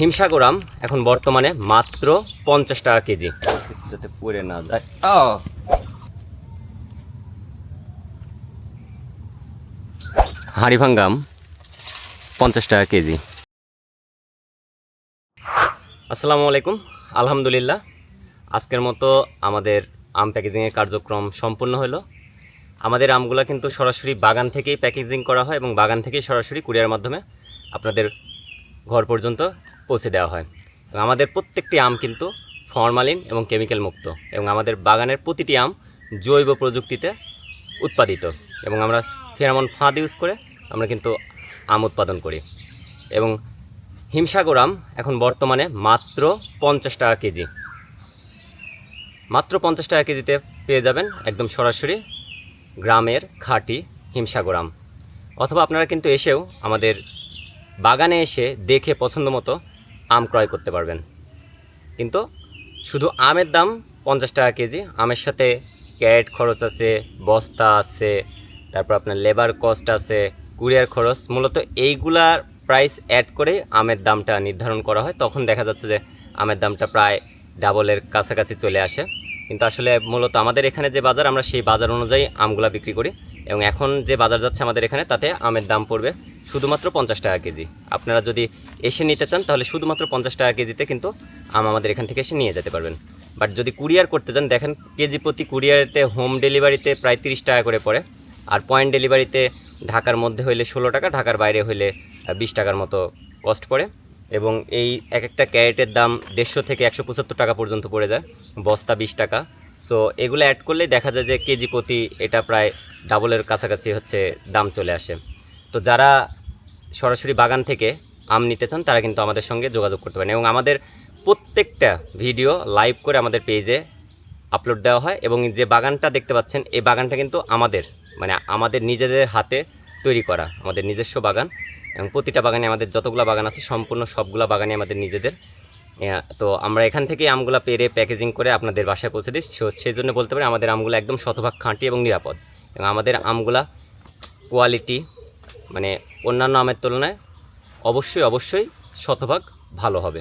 হিমসাগর আম এখন বর্তমানে মাত্র পঞ্চাশ টাকা কেজি। যাতে পড়ে না যায়। হাড়িভাঙ্গা আম পঞ্চাশ টাকা কেজি। আসসালামু আলাইকুম আলহামদুলিল্লাহ। আজকের মতো আমাদের আম প্যাকেজিংয়ের কার্যক্রম সম্পূর্ণ হলো। আমাদের আমগুলো কিন্তু সরাসরি বাগান থেকেই প্যাকেজিং করা হয় এবং বাগান থেকেই সরাসরি কুরিয়ার মাধ্যমে আপনাদের ঘর পর্যন্ত পৌঁছে দেওয়া হয়। এবং আমাদের প্রত্যেকটি আম কিন্তু ফরমালিন এবং কেমিক্যাল মুক্ত। এবং আমাদের বাগানের প্রতিটি আম জৈব প্রযুক্তিতে উৎপাদিত। এবং আমরা ফেরামন ফাঁদ ইউজ করে আমরা কিন্তু আম উৎপাদন করি। এবং হিমসাগর আম এখন বর্তমানে মাত্র পঞ্চাশ টাকা কেজি। মাত্র পঞ্চাশ টাকা কেজিতে পেয়ে যাবেন একদম সরাসরি গ্রামের খাঁটি হিমসাগর আম। অথবা আপনারা কিন্তু এসেও আমাদের বাগানে এসে দেখে পছন্দ মতো আম ক্রয় করতে পারবেন। কিন্তু শুধু আমের দাম পঞ্চাশ টাকা কেজি, আমের সাথে ক্যারেট খরচ আছে, বস্তা আছে, তারপর আপনার লেবার কস্ট আছে, কুরিয়ার খরচ, মূলত এইগুলার প্রাইস অ্যাড করে আমের দামটা নির্ধারণ করা হয়। তখন দেখা যাচ্ছে যে আমের দামটা প্রায় ডাবলের কাছাকাছি চলে আসে। কিন্তু আসলে মূলত আমাদের এখানে যে বাজার, আমরা সেই বাজার অনুযায়ী আমগুলা বিক্রি করি এবং এখন যে বাজার যাচ্ছে আমাদের এখানে, তাতে আমের দাম পড়বে। শুধুমাত্র পঞ্চাশ টাকা কেজি। আপনারা যদি এসে নিতে চান, তাহলে শুধুমাত্র পঞ্চাশ টাকা কেজিতে কিন্তু আম আমাদের এখান থেকে এসে নিয়ে যেতে পারবেন। বাট যদি কুরিয়ার করতে চান, দেখেন কেজি প্রতি কুরিয়ারেতে হোম ডেলিভারিতে প্রায় তিরিশ টাকা করে পড়ে। আর পয়েন্ট ডেলিভারিতে ঢাকার মধ্যে হইলে ষোলো টাকা, ঢাকার বাইরে হইলে বিশ টাকার মতো কস্ট পড়ে। এবং এই এক একটা ক্যারেটের দাম দেড়শো থেকে একশো পঁচাত্তর টাকা পর্যন্ত পড়ে যায়, বস্তা বিশ টাকা। সো এগুলো অ্যাড করলেই দেখা যায় যে কেজি প্রতি এটা প্রায় ডাবলের কাছাকাছি হচ্ছে দাম চলে আসে। তো যারা সরাসরি বাগান থেকে আম নিতে চান, তারা কিন্তু আমাদের সঙ্গে যোগাযোগ করতে পারেন। এবং আমাদের প্রত্যেকটা ভিডিও লাইভ করে আমাদের পেজে আপলোড দেওয়া হয় এবং যে বাগানটা দেখতে পাচ্ছেন, এই বাগানটা কিন্তু আমাদের মানে আমাদের নিজেদের হাতে তৈরি করা, আমাদের নিজস্ব বাগান। এবং প্রতিটা বাগানে আমাদের যতগুলো বাগান আছে, সম্পূর্ণ সবগুলো বাগানে আমাদের নিজেদের। তো আমরা এখান থেকে আমগুলো পেরে প্যাকেজিং করে আপনাদের বাসায় পৌঁছে দিই। সেই জন্য বলতে পারি আমাদের আমগুলো একদম শতভাগ খাঁটি এবং নিরাপদ। এবং আমাদের আমগুলা কোয়ালিটি মানে অন্যান্য আমের তুলনায় অবশ্যই অবশ্যই শতভাগ ভালো হবে।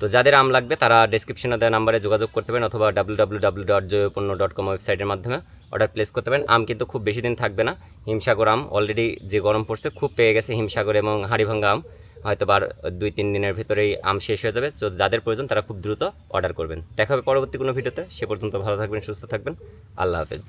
তো যাদের আম লাগবে তারা ডেসক্রিপশনে দেওয়া নাম্বারে যোগাযোগ করতে পারেন অথবা ডাব্লিউ ডাব্লিউ ডট কম ওয়েবসাইটের মাধ্যমে অর্ডার প্লেস করতে পারেন। আম কিন্তু খুব বেশি দিন থাকবে না। হিমসাগর আম অলরেডি যে গরম পড়ছে খুব পেয়ে গেছে হিমসাগর এবং হাড়িভাঙ্গা আম। হয়তো আর দুই, তিন দিনের ভিতরেই আম শেষ হয়ে যাবে। তো যাদের প্রয়োজন তারা খুব দ্রুত অর্ডার করবেন। দেখা হবে পরবর্তী কোনো ভিডিওতে। সে পর্যন্ত ভালো থাকবেন, সুস্থ থাকবেন। আল্লাহ হাফেজ।